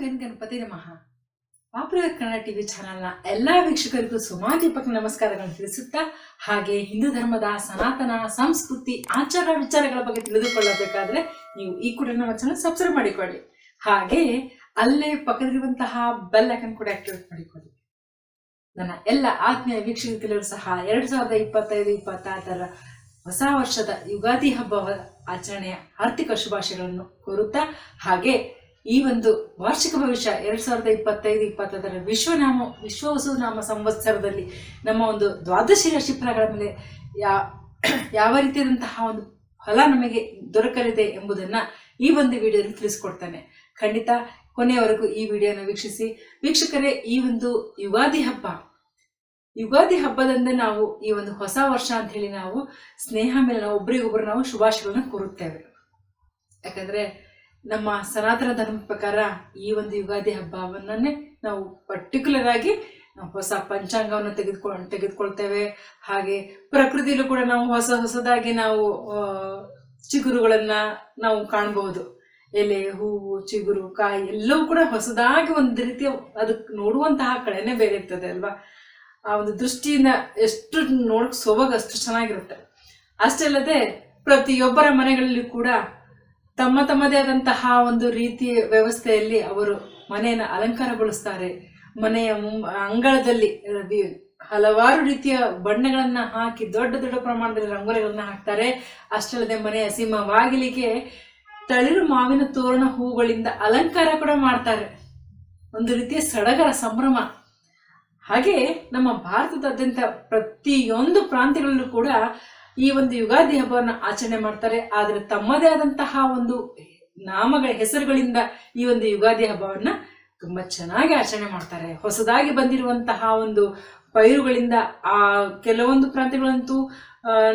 Gun Ganapati ನಮಃ. Popular Kannada TV ಚಾನೆಲ್ನ ಎಲ್ಲಾ ವೀಕ್ಷಕರಿಗೂ ಸುಮಾದೀಪಕ್ ನಮಸ್ಕಾರಗಳನ್ನು ತಿಳಿಸುತ್ತಾ, ಹಾಗೆ ಹಿಂದೂ ಧರ್ಮದ ಸನಾತನ, ಸಂಸ್ಕೃತಿ, ಆಚಾರ ವಿಚಾರಗಳ ಬಗ್ಗೆ ತಿಳಿದುಕೊಳ್ಳಬೇಕಾದ್ರೆ ನೀವು ಈ ಕೂಡ ನಮ್ಮ ಚಾನಲ್ ಸಬ್ಸ್ಕ್ರೈಬ್ ಮಾಡಿಕೊಳ್ಳಿ. ಹಾಗೆ ಅಲ್ಲೇ ಪಕ್ಕದಲ್ಲಿರುವಂತಹ ಬೆಲ್ ಐಕನ್ ಕೂಡ ಆಕ್ಟಿವೇಟ್ ಮಾಡಿಕೊಳ್ಳಿ. ನನ್ನ ಎಲ್ಲ ಆತ್ಮೀಯ ವೀಕ್ಷಕರು ಸಹ ಎರಡ್ ಸಾವಿರದ ಇಪ್ಪತ್ತೈದು, ಇಪ್ಪತ್ತಾರರ ಹೊಸ ವರ್ಷದ ಯುಗಾದಿ ಹಬ್ಬ ಆಚರಣೆಯ ಆರ್ಥಿಕ ಶುಭಾಶಯಗಳನ್ನು ಕೋರುತ್ತಾ, ಹಾಗೆ ಈ ಒಂದು ವಾರ್ಷಿಕ ಭವಿಷ್ಯ ಎರಡ್ ಸಾವಿರದ ಇಪ್ಪತ್ತೈದು ಇಪ್ಪತ್ತೈದರ ವಿಶ್ವನಾಮ ವಿಶ್ವ ನಾಮ ಸಂವತ್ಸರದಲ್ಲಿ ನಮ್ಮ ಒಂದು ದ್ವಾದಶಿ ರಾಶಿ ಮೇಲೆ ಯಾ, ಯಾವ ರೀತಿಯಾದಂತಹ ಒಂದು ಫಲ ನಮಗೆ ದೊರಕಲಿದೆ ಎಂಬುದನ್ನ ಈ ಒಂದು ವಿಡಿಯೋದಲ್ಲಿ ತಿಳಿಸ್ಕೊಡ್ತಾನೆ. ಖಂಡಿತ ಕೊನೆಯವರೆಗೂ ಈ ವಿಡಿಯೋನ ವೀಕ್ಷಿಸಿ. ವೀಕ್ಷಕರೇ, ಈ ಒಂದು ಯುಗಾದಿ ಹಬ್ಬ, ಯುಗಾದಿ ಹಬ್ಬದಂದೇ ನಾವು ಈ ಒಂದು ಹೊಸ ವರ್ಷ ಅಂತ ಹೇಳಿ ನಾವು ಸ್ನೇಹ ಮೇಲೆ ನಾವು ಒಬ್ರಿಗೊಬ್ರು ನಾವು ಶುಭಾಶಯಗಳನ್ನ ಕೋರುತ್ತೇವೆ. ಯಾಕಂದ್ರೆ ನಮ್ಮ ಸನಾತನ ಧರ್ಮ ಪ್ರಕಾರ ಈ ಒಂದು ಯುಗಾದಿ ಹಬ್ಬವನ್ನೇ ನಾವು ಪರ್ಟಿಕ್ಯುಲರ್ ಆಗಿ ಹೊಸ ಪಂಚಾಂಗವನ್ನು ತೆಗೆದುಕೊಂಡು ತೆಗೆದುಕೊಳ್ತೇವೆ. ಹಾಗೆ ಪ್ರಕೃತಿಯಲ್ಲೂ ಕೂಡ ನಾವು ಹೊಸ ಹೊಸದಾಗಿ ನಾವು ಚಿಗುರುಗಳನ್ನು ನಾವು ಕಾಣಬಹುದು ಎಲೆ, ಹೂವು, ಚಿಗುರು, ಕಾಯಿ ಎಲ್ಲವೂ ಕೂಡ ಹೊಸದಾಗಿ ಒಂದು ರೀತಿಯ ಅದಕ್ಕೆ ನೋಡುವಂತಹ ಕಳೆನೇ ಬೇರೆ ಇರ್ತದೆ ಅಲ್ವಾ? ಆ ಒಂದು ದೃಷ್ಟಿಯಿಂದ ಎಷ್ಟು ನೋಡಕ್ ಸೊಬಗ ಅಷ್ಟು ಚೆನ್ನಾಗಿರುತ್ತೆ. ಅಷ್ಟೇ ಅಲ್ಲದೆ ಪ್ರತಿಯೊಬ್ಬರ ಮನೆಗಳಲ್ಲಿ ಕೂಡ ತಮ್ಮ ತಮ್ಮದೇ ಆದಂತಹ ಒಂದು ರೀತಿಯ ವ್ಯವಸ್ಥೆಯಲ್ಲಿ ಅವರು ಮನೆಯನ್ನು ಅಲಂಕಾರಗೊಳಿಸ್ತಾರೆ. ಮನೆಯ ಅಂಗಳದಲ್ಲಿ ಹಲವಾರು ರೀತಿಯ ಬಣ್ಣಗಳನ್ನ ಹಾಕಿ, ದೊಡ್ಡ ದೊಡ್ಡ ಪ್ರಮಾಣದಲ್ಲಿ ರಂಗೋಲಿಗಳನ್ನ ಹಾಕ್ತಾರೆ. ಅಷ್ಟಲ್ಲದೆ ಮನೆಯ ಸಿಂಹ ಬಾಗಿಲಿಗೆ ತಳಿರು ಮಾವಿನ ತೋರಣ ಹೂಗಳಿಂದ ಅಲಂಕಾರ ಕೂಡ ಮಾಡ್ತಾರೆ. ಒಂದು ರೀತಿಯ ಸಡಗರ ಸಂಭ್ರಮ. ಹಾಗೆ ನಮ್ಮ ಭಾರತದಾದ್ಯಂತ ಪ್ರತಿಯೊಂದು ಪ್ರಾಂತ್ಯಗಳಲ್ಲೂ ಕೂಡ ಈ ಒಂದು ಯುಗಾದಿ ಹಬ್ಬವನ್ನು ಆಚರಣೆ ಮಾಡ್ತಾರೆ. ಆದರೆ ತಮ್ಮದೇ ಆದಂತಹ ಒಂದು ನಾಮಗಳ ಹೆಸರುಗಳಿಂದ ಈ ಒಂದು ಯುಗಾದಿ ಹಬ್ಬವನ್ನ ತುಂಬಾ ಚೆನ್ನಾಗಿ ಆಚರಣೆ ಮಾಡ್ತಾರೆ. ಹೊಸದಾಗಿ ಬಂದಿರುವಂತಹ ಒಂದು ಪೈರುಗಳಿಂದ ಆ ಕೆಲವೊಂದು ಪ್ರಾಂತ್ಯಗಳಂತೂ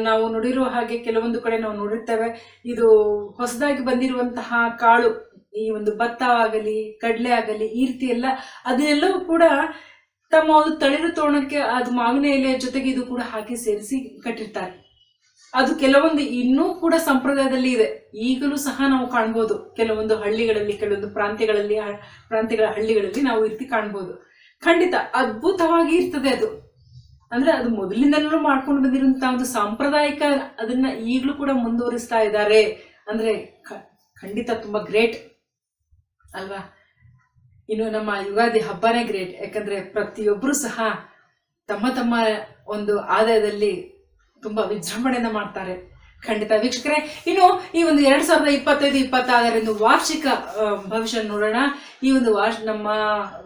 ನಾವು ನೋಡಿರುವ ಹಾಗೆ ಕೆಲವೊಂದು ಕಡೆ ನಾವು ನೋಡಿರ್ತೇವೆ. ಇದು ಹೊಸದಾಗಿ ಬಂದಿರುವಂತಹ ಕಾಳು, ಈ ಒಂದು ಭತ್ತ ಆಗಲಿ, ಕಡಲೆ ಆಗಲಿ, ಈ ರೀತಿ ಎಲ್ಲ ಅದನ್ನೆಲ್ಲವೂ ಕೂಡ ತಮ್ಮ ಒಂದು ತಳಿರು ತೋರಣಕ್ಕೆ, ಅದು ಮಾವಿನ ಎಲೆಯ ಜೊತೆಗೆ ಇದು ಕೂಡ ಹಾಕಿ ಸೇರಿಸಿ ಕಟ್ಟಿರ್ತಾರೆ. ಅದು ಕೆಲವೊಂದು ಇನ್ನೂ ಕೂಡ ಸಂಪ್ರದಾಯದಲ್ಲಿ ಇದೆ. ಈಗಲೂ ಸಹ ನಾವು ಕಾಣ್ಬೋದು. ಕೆಲವೊಂದು ಹಳ್ಳಿಗಳಲ್ಲಿ, ಕೆಲವೊಂದು ಪ್ರಾಂತ್ಯಗಳಲ್ಲಿ ಪ್ರಾಂತ್ಯಗಳ ಹಳ್ಳಿಗಳಲ್ಲಿ ನಾವು ರೀತಿ ಕಾಣ್ಬೋದು. ಖಂಡಿತ ಅದ್ಭುತವಾಗಿ ಇರ್ತದೆ ಅದು. ಅಂದ್ರೆ ಅದು ಮೊದಲಿಂದಲೂ ಮಾಡ್ಕೊಂಡು ಬಂದಿರುವಂತಹ ಒಂದು ಸಾಂಪ್ರದಾಯಿಕ ಅದನ್ನ ಈಗಲೂ ಕೂಡ ಮುಂದುವರಿಸ್ತಾ ಇದ್ದಾರೆ. ಅಂದ್ರೆ ಖಂಡಿತ ತುಂಬಾ ಗ್ರೇಟ್. ಅಲ್ವಾ? ಇನ್ನು ನಮ್ಮ ಯುಗಾದಿ ಹಬ್ಬನೇ ಗ್ರೇಟ್. ಯಾಕಂದ್ರೆ ಪ್ರತಿಯೊಬ್ಬರು ಸಹ ತಮ್ಮ ತಮ್ಮ ಒಂದು ಆದಾಯದಲ್ಲಿ ತುಂಬಾ ವಿಜೃಂಭಣೆಯನ್ನ ಮಾಡ್ತಾರೆ. ಖಂಡಿತ ವೀಕ್ಷಕರೇ, ಇನ್ನು ಈ ಒಂದು ಎರಡ್ ಸಾವಿರದ ಇಪ್ಪತ್ತೈದು, ಇಪ್ಪತ್ತಾರರಿಂದ ವಾರ್ಷಿಕ ಭವಿಷ್ಯ ನೋಡೋಣ. ಈ ಒಂದು ವಾರ್ಷ, ನಮ್ಮ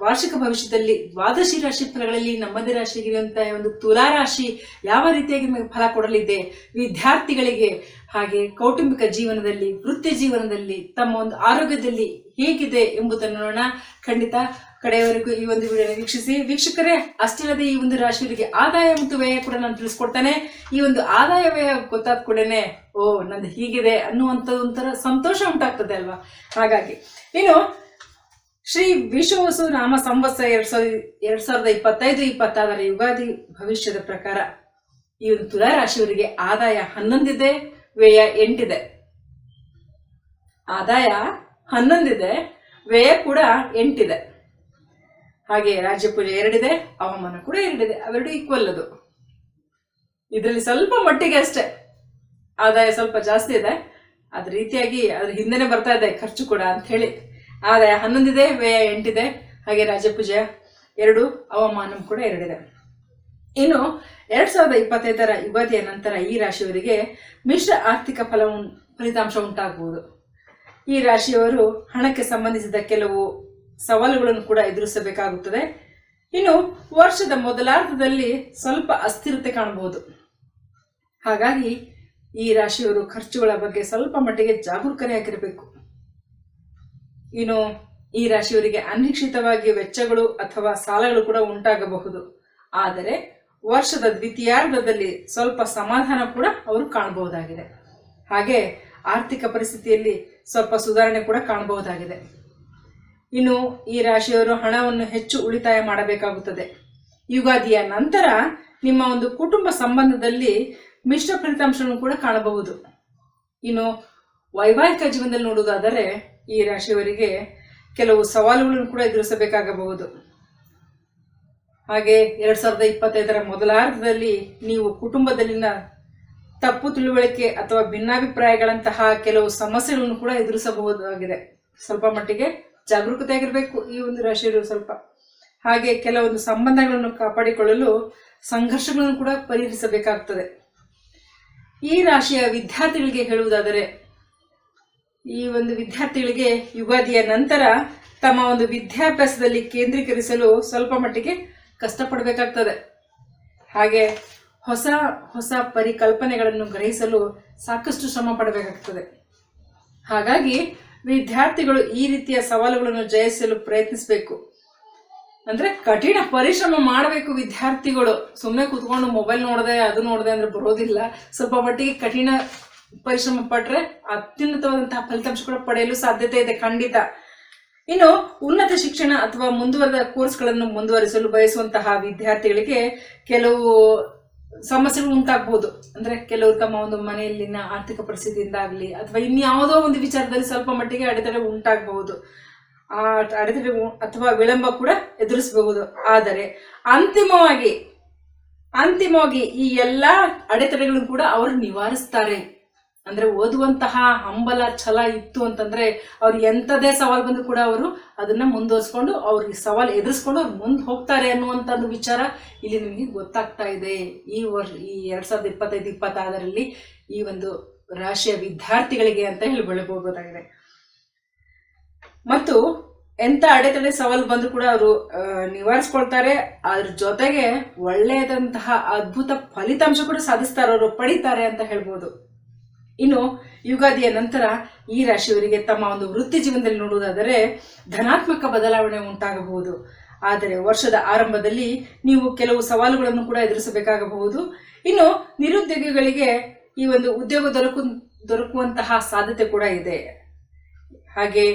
ವಾರ್ಷಿಕ ಭವಿಷ್ಯದಲ್ಲಿ ದ್ವಾದಶಿ ರಾಶಿ ಫಲಗಳಲ್ಲಿ ನಮ್ಮದೇ ರಾಶಿಗಿರುವಂತಹ ಒಂದು ತುಲಾ ರಾಶಿ ಯಾವ ರೀತಿಯಾಗಿ ನಮಗೆ ಫಲ ಕೊಡಲಿದೆ? ವಿದ್ಯಾರ್ಥಿಗಳಿಗೆ ಹಾಗೆ ಕೌಟುಂಬಿಕ ಜೀವನದಲ್ಲಿ, ವೃತ್ತಿ ಜೀವನದಲ್ಲಿ, ತಮ್ಮ ಒಂದು ಆರೋಗ್ಯದಲ್ಲಿ ಹೇಗಿದೆ ಎಂಬುದನ್ನು ನೋಡೋಣ. ಖಂಡಿತ ಕಡೆಯವರೆಗೂ ಈ ಒಂದು ವಿಡಿಯೋನ ವೀಕ್ಷಿಸಿ. ವೀಕ್ಷಕರೇ, ಅಷ್ಟಿಲ್ಲದೆ ಈ ಒಂದು ರಾಶಿಯವರಿಗೆ ಆದಾಯ ಮತ್ತು ವ್ಯಯ ಕೂಡ ನಾನು ತಿಳಿಸ್ಕೊಡ್ತೇನೆ. ಈ ಒಂದು ಆದಾಯ ವ್ಯಯ ಗೊತ್ತಾದ ಕೂಡನೆ ಓ, ನಂದು ಹೀಗಿದೆ ಅನ್ನುವಂತ ಒಂಥರ ಸಂತೋಷ ಉಂಟಾಗ್ತದೆ ಅಲ್ವಾ? ಹಾಗಾಗಿ, ಇನ್ನು ಶ್ರೀ ವಿಶ್ವವಸು ನಾಮ ಸಂವತ್ಸರ ಎರಡ್ ಸಾವಿರದ ಎರಡ್ ಸಾವಿರದ ಇಪ್ಪತ್ತೈದು, ಇಪ್ಪತ್ತಾರರ ಯುಗಾದಿ ಭವಿಷ್ಯದ ಪ್ರಕಾರ ಈ ಒಂದು ತುಲಾ ರಾಶಿಯವರಿಗೆ ಆದಾಯ ಹನ್ನೊಂದಿದೆ, ವ್ಯಯ ಎಂಟಿದೆ. ಆದಾಯ ಹನ್ನೊಂದಿದೆ, ವ್ಯಯ ಕೂಡ ಎಂಟಿದೆ. ಹಾಗೆ ರಾಜ್ಯ ಪೂಜೆ ಎರಡಿದೆ ಅವಮಾನ ಕೂಡ ಎರಡಿದೆ, ಅವೆರಡು ಈಕ್ವಲ್ ಅದು. ಇದರಲ್ಲಿ ಸ್ವಲ್ಪ ಮಟ್ಟಿಗೆ ಅಷ್ಟೇ. ಆದಾಯ ಸ್ವಲ್ಪ ಜಾಸ್ತಿ ಇದೆ. ಅದ್ರ ರೀತಿಯಾಗಿ ಅದ್ರ ಹಿಂದೆನೆ ಬರ್ತಾ ಇದೆ ಖರ್ಚು ಕೂಡ ಅಂತ ಹೇಳಿ. ಆದಾಯ ಹನ್ನೊಂದಿದೆ, ವ್ಯಯ ಎಂಟಿದೆ. ಹಾಗೆ ರಾಜ್ಯ ಪೂಜೆ ಎರಡು ಅವಮಾನ ಕೂಡ ಎರಡಿದೆ. ಇನ್ನು ಎರಡ್ ಸಾವಿರದ ಇಪ್ಪತ್ತೈದರ ಯುಗಾದಿಯ ನಂತರ ಈ ರಾಶಿಯವರಿಗೆ ಮಿಶ್ರ ಆರ್ಥಿಕ ಫಲ ಫಲಿತಾಂಶ ಉಂಟಾಗಬಹುದು. ಈ ರಾಶಿಯವರು ಹಣಕ್ಕೆ ಸಂಬಂಧಿಸಿದ ಕೆಲವು ಸವಾಲುಗಳನ್ನು ಕೂಡ ಎದುರಿಸಬೇಕಾಗುತ್ತದೆ. ಇನ್ನು ವರ್ಷದ ಮೊದಲಾರ್ಧದಲ್ಲಿ ಸ್ವಲ್ಪ ಅಸ್ಥಿರತೆ ಕಾಣಬಹುದು. ಹಾಗಾಗಿ ಈ ರಾಶಿಯವರು ಖರ್ಚುಗಳ ಬಗ್ಗೆ ಸ್ವಲ್ಪ ಮಟ್ಟಿಗೆ ಜಾಗರೂಕರಾಗಿರಬೇಕು. ಇನ್ನು ಈ ರಾಶಿಯವರಿಗೆ ಅನಿರೀಕ್ಷಿತವಾಗಿ ವೆಚ್ಚಗಳು ಅಥವಾ ಸಾಲಗಳು ಕೂಡ ಉಂಟಾಗಬಹುದು. ಆದರೆ ವರ್ಷದ ದ್ವಿತೀಯಾರ್ಧದಲ್ಲಿ ಸ್ವಲ್ಪ ಸಮಾಧಾನ ಕೂಡ ಅವರು ಕಾಣಬಹುದಾಗಿದೆ. ಹಾಗೆ ಆರ್ಥಿಕ ಪರಿಸ್ಥಿತಿಯಲ್ಲಿ ಸ್ವಲ್ಪ ಸುಧಾರಣೆ ಕೂಡ ಕಾಣಬಹುದಾಗಿದೆ. ಇನ್ನು ಈ ರಾಶಿಯವರು ಹಣವನ್ನು ಹೆಚ್ಚು ಉಳಿತಾಯ ಮಾಡಬೇಕಾಗುತ್ತದೆ. ಯುಗಾದಿಯ ನಂತರ ನಿಮ್ಮ ಒಂದು ಕುಟುಂಬ ಸಂಬಂಧದಲ್ಲಿ ಮಿಶ್ರ ಫಲಿತಾಂಶವನ್ನು ಕೂಡ ಕಾಣಬಹುದು. ಇನ್ನು ವೈವಾಹಿಕ ಜೀವನದಲ್ಲಿ ನೋಡುವುದಾದರೆ ಈ ರಾಶಿಯವರಿಗೆ ಕೆಲವು ಸವಾಲುಗಳನ್ನು ಕೂಡ ಎದುರಿಸಬೇಕಾಗಬಹುದು. ಹಾಗೆ ಎರಡ್ ಸಾವಿರದ ಇಪ್ಪತ್ತೈದರ ಮೊದಲಾರ್ಧದಲ್ಲಿ ನೀವು ಕುಟುಂಬದಲ್ಲಿನ ತಪ್ಪು ತಿಳುವಳಿಕೆ ಅಥವಾ ಭಿನ್ನಾಭಿಪ್ರಾಯಗಳಂತಹ ಕೆಲವು ಸಮಸ್ಯೆಗಳನ್ನು ಕೂಡ ಎದುರಿಸಬಹುದಾಗಿದೆ. ಸ್ವಲ್ಪ ಮಟ್ಟಿಗೆ ಜಾಗರೂಕತೆಯಾಗಿರಬೇಕು ಈ ಒಂದು ರಾಶಿಯರು ಸ್ವಲ್ಪ. ಹಾಗೆ ಕೆಲವೊಂದು ಸಂಬಂಧಗಳನ್ನು ಕಾಪಾಡಿಕೊಳ್ಳಲು ಸಂಘರ್ಷಗಳನ್ನು ಕೂಡ ಪರಿಹರಿಸಬೇಕಾಗ್ತದೆ. ಈ ರಾಶಿಯ ವಿದ್ಯಾರ್ಥಿಗಳಿಗೆ ಹೇಳುವುದಾದರೆ, ಈ ಒಂದು ವಿದ್ಯಾರ್ಥಿಗಳಿಗೆ ಯುಗಾದಿಯ ನಂತರ ತಮ್ಮ ಒಂದು ವಿದ್ಯಾಭ್ಯಾಸದಲ್ಲಿ ಕೇಂದ್ರೀಕರಿಸಲು ಸ್ವಲ್ಪ ಮಟ್ಟಿಗೆ ಕಷ್ಟಪಡಬೇಕಾಗ್ತದೆ. ಹಾಗೆ ಹೊಸ ಹೊಸ ಪರಿಕಲ್ಪನೆಗಳನ್ನು ಗ್ರಹಿಸಲು ಸಾಕಷ್ಟು ಶ್ರಮ ಪಡಬೇಕಾಗ್ತದೆ. ಹಾಗಾಗಿ ವಿದ್ಯಾರ್ಥಿಗಳು ಈ ರೀತಿಯ ಸವಾಲುಗಳನ್ನು ಜಯಿಸಲು ಪ್ರಯತ್ನಿಸಬೇಕು. ಅಂದ್ರೆ ಕಠಿಣ ಪರಿಶ್ರಮ ಮಾಡಬೇಕು ವಿದ್ಯಾರ್ಥಿಗಳು. ಸುಮ್ಮನೆ ಕೂತ್ಕೊಂಡು ಮೊಬೈಲ್ ನೋಡದೆ, ಅದು ನೋಡದೆ ಅಂದ್ರೆ ಬರೋದಿಲ್ಲ. ಸ್ವಲ್ಪ ಮಟ್ಟಿಗೆ ಕಠಿಣ ಪರಿಶ್ರಮ ಪಟ್ರೆ ಅತ್ಯುನ್ನತವಾದಂತಹ ಫಲಿತಾಂಶ ಕೂಡ ಪಡೆಯಲು ಸಾಧ್ಯತೆ ಇದೆ ಖಂಡಿತ. ಇನ್ನು ಉನ್ನತ ಶಿಕ್ಷಣ ಅಥವಾ ಮುಂದುವರೆದ ಕೋರ್ಸ್ಗಳನ್ನು ಮುಂದುವರಿಸಲು ಬಯಸುವಂತಹ ವಿದ್ಯಾರ್ಥಿಗಳಿಗೆ ಕೆಲವು ಸಮಸ್ಯೆಗಳು ಉಂಟಾಗ್ಬೋದು. ಅಂದ್ರೆ ಕೆಲವರು ತಮ್ಮ ಒಂದು ಮನೆಯಲ್ಲಿನ ಆರ್ಥಿಕ ಪರಿಸ್ಥಿತಿಯಿಂದ ಆಗಲಿ ಅಥವಾ ಇನ್ಯಾವುದೋ ಒಂದು ವಿಚಾರದಲ್ಲಿ ಸ್ವಲ್ಪ ಮಟ್ಟಿಗೆ ಅಡೆತಡೆ ಉಂಟಾಗಬಹುದು. ಆ ಅಡೆತಡೆ ಅಥವಾ ವಿಳಂಬ ಕೂಡ ಎದುರಿಸಬಹುದು. ಆದರೆ ಅಂತಿಮವಾಗಿ ಅಂತಿಮವಾಗಿ ಈ ಎಲ್ಲಾ ಅಡೆತಡೆಗಳನ್ನು ಕೂಡ ಅವರು ನಿವಾರಿಸ್ತಾರೆ. ಅಂದ್ರೆ ಓದುವಂತಹ ಹಂಬಲ ಛಲ ಇತ್ತು ಅಂತಂದ್ರೆ ಅವ್ರು ಎಂಥದೇ ಸವಾಲು ಬಂದು ಕೂಡ ಅವರು ಅದನ್ನ ಮುಂದುವರಿಸ್ಕೊಂಡು ಅವ್ರಿಗೆ ಸವಾಲು ಎದುರಿಸ್ಕೊಂಡು ಅವ್ರು ಮುಂದೆ ಹೋಗ್ತಾರೆ ಅನ್ನುವಂಥ ಒಂದು ವಿಚಾರ ಇಲ್ಲಿ ನಿಮಗೆ ಗೊತ್ತಾಗ್ತಾ ಇದೆ. ಈ ವರ್ಷ, ಈ ಎರಡ್ ಸಾವಿರದ ಇಪ್ಪತ್ತೈದು, ಇಪ್ಪತ್ತಾರರಲ್ಲಿ ಈ ಒಂದು ರಾಶಿಯ ವಿದ್ಯಾರ್ಥಿಗಳಿಗೆ ಅಂತ ಹೇಳಿ ಬೆಳಗೋಗೋದಾಗಿದೆ ಮತ್ತು ಎಂತ ಅಡೆತಡೆ ಸವಾಲು ಬಂದರೂ ಕೂಡ ಅವರು ನಿವಾರಿಸ್ಕೊಳ್ತಾರೆ. ಅದ್ರ ಜೊತೆಗೆ ಒಳ್ಳೆಯದಂತಹ ಅದ್ಭುತ ಫಲಿತಾಂಶ ಕೂಡ ಸಾಧಿಸ್ತಾರೆ, ಅವರು ಪಡಿತಾರೆ ಅಂತ ಹೇಳ್ಬೋದು. ಇನ್ನು ಯುಗಾದಿಯ ನಂತರ ಈ ರಾಶಿಯವರಿಗೆ ತಮ್ಮ ಒಂದು ವೃತ್ತಿ ಜೀವನದಲ್ಲಿ ನೋಡುವುದಾದರೆ ಧನಾತ್ಮಕ ಬದಲಾವಣೆ ಉಂಟಾಗಬಹುದು. ಆದರೆ ವರ್ಷದ ಆರಂಭದಲ್ಲಿ ನೀವು ಕೆಲವು ಸವಾಲುಗಳನ್ನು ಕೂಡ ಎದುರಿಸಬೇಕಾಗಬಹುದು. ಇನ್ನು ನಿರುದ್ಯೋಗಿಗಳಿಗೆ ಈ ಒಂದು ಉದ್ಯೋಗ ದೊರಕು, ದೊರಕುವಂತಹ ಸಾಧ್ಯತೆ ಕೂಡ ಇದೆ. ಹಾಗೆ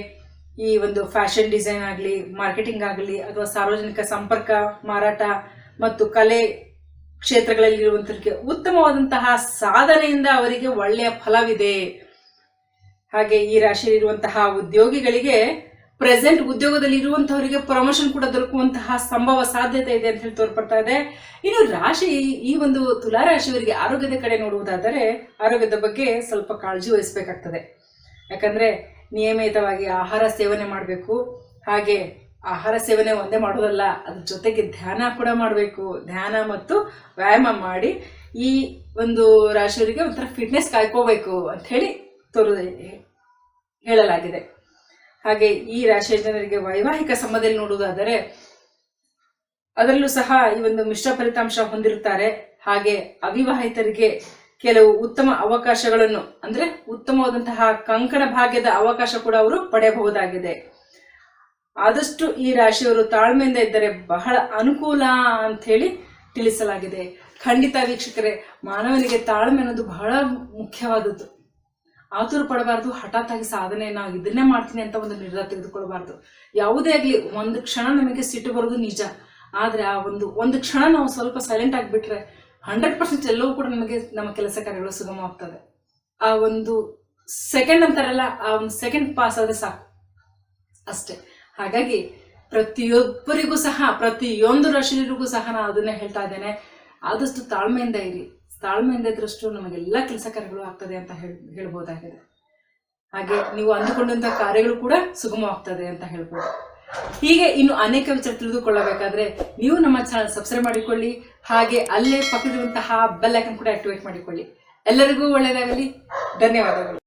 ಈ ಒಂದು ಫ್ಯಾಷನ್ ಡಿಸೈನ್ ಆಗಲಿ, ಮಾರ್ಕೆಟಿಂಗ್ ಆಗಲಿ, ಅಥವಾ ಸಾರ್ವಜನಿಕ ಸಂಪರ್ಕ, ಮಾರಾಟ ಮತ್ತು ಕಲೆ ಕ್ಷೇತ್ರಗಳಲ್ಲಿರುವಂತರಿಗೆ ಉತ್ತಮವಾದಂತಹ ಸಾಧನೆಯಿಂದ ಅವರಿಗೆ ಒಳ್ಳೆಯ ಫಲವಿದೆ. ಹಾಗೆ ಈ ರಾಶಿಯಲ್ಲಿರುವಂತಹ ಉದ್ಯೋಗಿಗಳಿಗೆ ಪ್ರೆಸೆಂಟ್ ಉದ್ಯೋಗದಲ್ಲಿ ಇರುವಂತಹವರಿಗೆ ಪ್ರಮೋಷನ್ ಕೂಡ ದೊರಕುವಂತಹ ಸಂಭವ ಸಾಧ್ಯತೆ ಇದೆ ಅಂತ ಹೇಳಿ ತೋರ್ಪಡ್ತಾ ಇದೆ. ಇನ್ನು ರಾಶಿ, ಈ ಒಂದು ತುಲಾ ರಾಶಿಯವರಿಗೆ ಆರೋಗ್ಯದ ಕಡೆ ನೋಡುವುದಾದರೆ ಆರೋಗ್ಯದ ಬಗ್ಗೆ ಸ್ವಲ್ಪ ಕಾಳಜಿ ವಹಿಸಬೇಕಾಗ್ತದೆ. ಯಾಕಂದ್ರೆ ನಿಯಮಿತವಾಗಿ ಆಹಾರ ಸೇವನೆ ಮಾಡಬೇಕು. ಹಾಗೆ ಆಹಾರ ಸೇವನೆ ಒಂದೇ ಮಾಡೋದಲ್ಲ, ಅದ್ರ ಜೊತೆಗೆ ಧ್ಯಾನ ಕೂಡ ಮಾಡಬೇಕು. ಧ್ಯಾನ ಮತ್ತು ವ್ಯಾಯಾಮ ಮಾಡಿ ಈ ಒಂದು ರಾಶಿಯವರಿಗೆ ಒಂಥರ ಫಿಟ್ನೆಸ್ ಕಾಯ್ಕೋಬೇಕು ಅಂತ ಹೇಳಿ ತೋರು, ಹೇಳಲಾಗಿದೆ. ಹಾಗೆ ಈ ರಾಶಿಯ ಜನರಿಗೆ ವೈವಾಹಿಕ ಸಂಬಂಧದಲ್ಲಿ ನೋಡುವುದಾದರೆ, ಅದರಲ್ಲೂ ಸಹ ಈ ಒಂದು ಮಿಶ್ರ ಫಲಿತಾಂಶ ಹೊಂದಿರುತ್ತಾರೆ. ಹಾಗೆ ಅವಿವಾಹಿತರಿಗೆ ಕೆಲವು ಉತ್ತಮ ಅವಕಾಶಗಳನ್ನು, ಅಂದ್ರೆ ಉತ್ತಮವಾದಂತಹ ಕಂಕಣ ಭಾಗ್ಯದ ಅವಕಾಶ ಕೂಡ ಅವರು ಪಡೆಯಬಹುದಾಗಿದೆ. ಆದಷ್ಟು ಈ ರಾಶಿಯವರು ತಾಳ್ಮೆಯಿಂದ ಇದ್ದರೆ ಬಹಳ ಅನುಕೂಲ ಅಂತ ಹೇಳಿ ತಿಳಿಸಲಾಗಿದೆ. ಖಂಡಿತ ವೀಕ್ಷಕರೇ, ಮಾನವನಿಗೆ ತಾಳ್ಮೆ ಅನ್ನೋದು ಬಹಳ ಮುಖ್ಯವಾದದ್ದು. ಆತುರ ಪಡಬಾರ್ದು ಹಠಾತ್ ಆಗಿ ಸಾಧನೆ ನಾವು ಇದನ್ನೇ ಮಾಡ್ತೀನಿ ಅಂತ ಒಂದು ನಿರ್ಧಾರ ತೆಗೆದುಕೊಳ್ಬಾರ್ದು ಯಾವುದೇ ಆಗಲಿ, ಒಂದು ಕ್ಷಣ ನಮಗೆ ಸಿಟ್ಟು ಬರೋದು ನಿಜ. ಆದ್ರೆ ಆ ಒಂದು ಒಂದು ಕ್ಷಣ ನಾವು ಸ್ವಲ್ಪ ಸೈಲೆಂಟ್ ಆಗಿಬಿಟ್ರೆ ಹಂಡ್ರೆಡ್ ಪರ್ಸೆಂಟ್ ಎಲ್ಲವೂ ಕೂಡ ನಮಗೆ ನಮ್ಮ ಕೆಲಸ ಕಾರ್ಯಗಳು ಸುಗಮ ಆಗ್ತದೆ ಆ ಒಂದು ಸೆಕೆಂಡ್ ಅಂತಾರಲ್ಲ, ಆ ಒಂದು ಸೆಕೆಂಡ್ ಪಾಸ್ ಆದ್ರೆ ಸಾಕು. ಅಷ್ಟೇ. ಹಾಗಾಗಿ ಪ್ರತಿಯೊಬ್ಬರಿಗೂ ಸಹ, ಪ್ರತಿಯೊಂದು ರಾಶಿಯರಿಗೂ ಸಹ ನಾನು ಅದನ್ನೇ ಹೇಳ್ತಾ ಇದ್ದೇನೆ. ಆದಷ್ಟು ತಾಳ್ಮೆಯಿಂದ ಇರಿ. ತಾಳ್ಮೆಯಿಂದ ಇದ್ರಷ್ಟು ನಮಗೆಲ್ಲ ಕೆಲಸ ಕಾರ್ಯಗಳು ಆಗ್ತದೆ ಅಂತ ಹೇಳಿ, ಹೇಳ್ಬೋದಾಗಿದೆ. ಹಾಗೆ ನೀವು ಅಂದುಕೊಂಡಂತ ಕಾರ್ಯಗಳು ಕೂಡ ಸುಗಮವಾಗ್ತದೆ ಅಂತ ಹೇಳ್ಬೋದು. ಹೀಗೆ ಇನ್ನು ಅನೇಕ ವಿಚಾರ ತಿಳಿದುಕೊಳ್ಳಬೇಕಾದ್ರೆ ನೀವು ನಮ್ಮ ಚಾನಲ್ ಸಬ್ಸ್ಕ್ರೈಬ್ ಮಾಡಿಕೊಳ್ಳಿ. ಹಾಗೆ ಅಲ್ಲೇ ಪಕ್ಕದಿರುವಂತಹ ಬೆಲ್ ಐಕನ್ ಕೂಡ ಆಕ್ಟಿವೇಟ್ ಮಾಡಿಕೊಳ್ಳಿ. ಎಲ್ಲರಿಗೂ ಒಳ್ಳೆಯದಾಗಲಿ. ಧನ್ಯವಾದಗಳು.